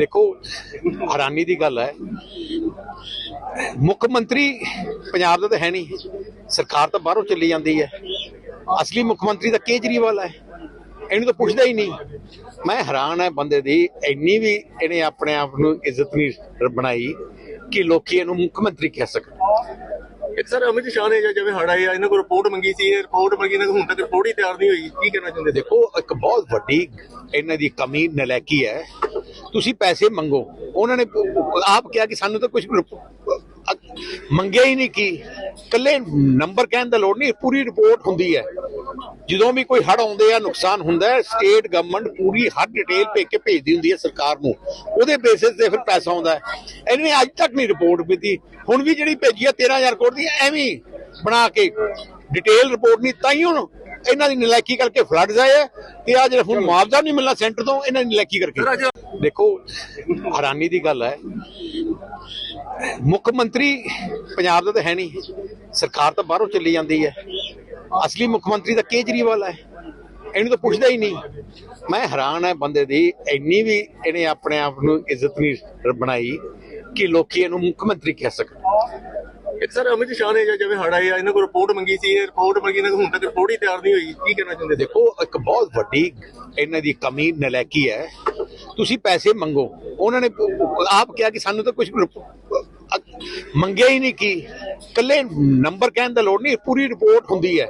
ਦੇਖੋ ਹੈਰਾਨੀ ਦੀ ਗੱਲ ਹੈ। ਮੁੱਖ ਮੰਤਰੀ ਪੰਜਾਬ ਦਾ ਤਾਂ ਹੈ ਨਹੀਂ। ਸਰਕਾਰ ਤਾਂ ਬਾਹਰੋਂ ਚੱਲੀ ਜਾਂਦੀ ਹੈ। ਅਸਲੀ ਮੁੱਖ ਮੰਤਰੀ ਤਾਂ ਕੇਜਰੀਵਾਲ ਹੈ। ਇਹਨੂੰ ਤਾਂ ਪੁੱਛਦਾ ਹੀ ਨਹੀਂ। ਮੈਂ ਹੈਰਾਨ ਹੈ ਬੰਦੇ ਦੀ। ਇੰਨੀ ਵੀ ਇਹਨੇ ਆਪਣੇ ਆਪ ਨੂੰ ਇੱਜ਼ਤ ਨਹੀਂ ਬਣਾਈ ਕਿ ਲੋਕੀ ਇਹਨੂੰ ਮੁੱਖ ਮੰਤਰੀ ਕਹਿ ਸਕਣ। ਸਰ ਅਮਿਤ ਸ਼ਾਹ ਨੇ ਜਿਵੇਂ ਹੜ ਆਏ ਆ ਇਹਨਾਂ ਕੋਲ ਰਿਪੋਰਟ ਮੰਗੀ ਸੀ ਇਹ ਰਿਪੋਰਟ ਮੰਗੀ ਇਹਨਾਂ ਕੋਲ ਹੁਣ ਤੱਕ ਰਿਪੋਰਟ ਹੀ ਤਿਆਰ ਨਹੀਂ ਹੋਈ। ਕੀ ਕਹਿਣਾ ਚਾਹੁੰਦੇ? ਦੇਖੋ ਇੱਕ ਬਹੁਤ ਵੱਡੀ ਇਹਨਾਂ ਦੀ ਕਮੀ ਨਲਾਇਕੀ ਹੈ। ਤੁਸੀਂ ਪੈਸੇ ਮੰਗੋ। ਉਹਨਾਂ ਨੇ ਆਪ ਕਿਹਾ ਕਿ ਸਾਨੂੰ ਤਾਂ ਕੁਝ ਮੰਗਿਆ ਹੀ ਨਹੀਂ ਕੀ ਕੱਲੇ ਨੰਬਰ ਕਹਿਣ ਦਾ ਲੋੜ ਨਹੀਂ, ਪੂਰੀ ਰਿਪੋਰਟ ਹੁੰਦੀ ਹੈ। ਜਦੋਂ ਵੀ ਕੋਈ ਹੜ ਆਉਂਦੇ ਆ, ਨੁਕਸਾਨ ਹੁੰਦਾ ਹੈ, ਸਟੇਟ ਗਵਰਨਮੈਂਟ ਪੂਰੀ ਹਰ ਡਿਟੇਲ ਭੇਜ ਕੇ ਭੇਜਦੀ ਹੁੰਦੀ ਹੈ ਸਰਕਾਰ ਨੂੰ। ਉਹਦੇ ਬੇਸਿਸ ਤੇ ਫਿਰ ਪੈਸਾ ਆਉਂਦਾ ਹੈ। ਇਹਨੇ ਅੱਜ ਤੱਕ ਨਹੀਂ ਰਿਪੋਰਟ ਦਿੱਤੀ ਹੁਣ ਵੀ ਜਿਹੜੀ ਭੇਜੀ ਆ 13000 ਕਰੋੜ ਦੀ, ਐਵੇਂ ਬਣਾ ਕੇ ਡਿਟੇਲ ਰਿਪੋਰਟ ਨਹੀਂ, ਤਾਂ ਹੀ ਹੁਣ ਇਹਨਾਂ ਦੀ ਨਲਾਇਕੀ ਕਰਕੇ ਫਲੱਡਸ ਆਏ ਤੇ ਆ ਜਿਹੜਾ ਹੁਣ ਮੁਆਵਜ਼ਾ ਨਹੀਂ ਮਿਲਣਾ ਸੈਂਟਰ ਤੋਂ ਇਹਨਾਂ ਦੀ ਨਲਾਇਕੀ ਕਰਕੇ। ਦੇਖੋ ਹੈਰਾਨੀ ਦੀ ਗੱਲ ਹੈ ਮੁੱਖ ਮੰਤਰੀ ਪੰਜਾਬ ਦਾ ਤਾਂ ਹੈ ਨਹੀਂ ਸਰਕਾਰ ਤਾਂ ਬਾਹਰੋਂ ਚੱਲੀ ਜਾਂਦੀ ਹੈ। ਅਸਲੀ ਮੁੱਖ ਮੰਤਰੀ ਤਾਂ ਕੇਜਰੀਵਾਲ ਹੈ ਇਹਨੂੰ ਤਾਂ ਪੁੱਛਦਾ ਹੀ ਨਹੀਂ। ਮੈਂ ਹੈਰਾਨ ਹੈ ਬੰਦੇ ਦੀ ਇੰਨੀ ਵੀ ਇਹਨੇ ਆਪਣੇ ਆਪ ਨੂੰ ਇੱਜ਼ਤ ਨਹੀਂ ਬਣਾਈ ਕਿ ਲੋਕੀ ਇਹਨੂੰ ਮੁੱਖ ਮੰਤਰੀ ਕਹਿ ਸਕਣ। ਇੱਕ ਸਰ ਅਮਿਤ ਸ਼ਾਹ ਨੇ ਜਿਵੇਂ ਹੜ ਆਏ ਇਹਨਾਂ ਕੋਲ ਰਿਪੋਰਟ ਮੰਗੀ ਸੀ, ਇਹ ਰਿਪੋਰਟ ਮੰਗੀ, ਇਹਨਾਂ ਕੋਲ ਹੁਣ ਤੱਕ ਰਿਪੋਰਟ ਹੀ ਤਿਆਰ ਨਹੀਂ ਹੋਈ। ਕੀ ਕਹਿਣਾ ਚਾਹੁੰਦੇ ਦੇਖੋ, ਇੱਕ ਬਹੁਤ ਵੱਡੀ ਇਹਨਾਂ ਦੀ ਕਮੀ ਨਲੈਕੀ ਹੈ। ਤੁਸੀਂ ਪੈਸੇ ਮੰਗੋ। ਉਹਨਾਂ ਨੇ ਆਪ ਕਿਹਾ ਕਿ ਸਾਨੂੰ ਤਾਂ ਕੁਝ ਮੰਗਿਆ ਹੀ ਨਹੀਂ ਕੀ ਕੱਲੇ ਨੰਬਰ ਕਹਿਣ ਦਾ ਲੋੜ ਨਹੀਂ, ਪੂਰੀ ਰਿਪੋਰਟ ਹੁੰਦੀ ਹੈ।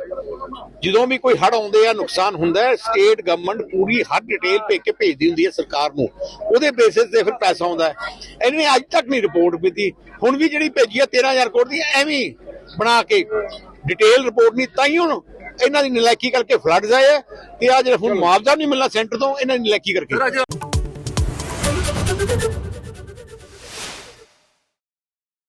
ਜਦੋਂ ਵੀ ਕੋਈ ਹੜ ਆਉਂਦੇ ਆ, ਨੁਕਸਾਨ ਹੁੰਦਾ ਹੈ ਸਟੇਟ ਗਵਰਨਮੈਂਟ ਪੂਰੀ ਹਰ ਡਿਟੇਲ ਭੇਜ ਕੇ ਭੇਜਦੀ ਹੁੰਦੀ ਹੈ ਸਰਕਾਰ ਨੂੰ। ਉਹਦੇ ਬੇਸਿਸ ਤੇ ਫਿਰ ਪੈਸਾ ਆਉਂਦਾ ਹੈ। ਇਹਨੇ ਅੱਜ ਤੱਕ ਨਹੀਂ ਰਿਪੋਰਟ ਦਿੱਤੀ ਹੁਣ ਵੀ ਜਿਹੜੀ ਭੇਜੀ ਆ 13000 ਕਰੋੜ ਦੀ, ਐਵੇਂ ਬਣਾ ਕੇ ਡਿਟੇਲ ਰਿਪੋਰਟ ਨਹੀਂ, ਤਾਂ ਹੀ ਹੁਣ ਇਹਨਾਂ ਦੀ ਨਲਾਇਕੀ ਕਰਕੇ ਫਲੱਡਸ ਆਏ ਤੇ ਆ ਜਿਹੜਾ ਹੁਣ ਮੁਆਵਜ਼ਾ ਨਹੀਂ ਮਿਲਣਾ ਸੈਂਟਰ ਤੋਂ, ਇਹਨਾਂ ਦੀ ਨਲਾਇਕੀ ਕਰਕੇ।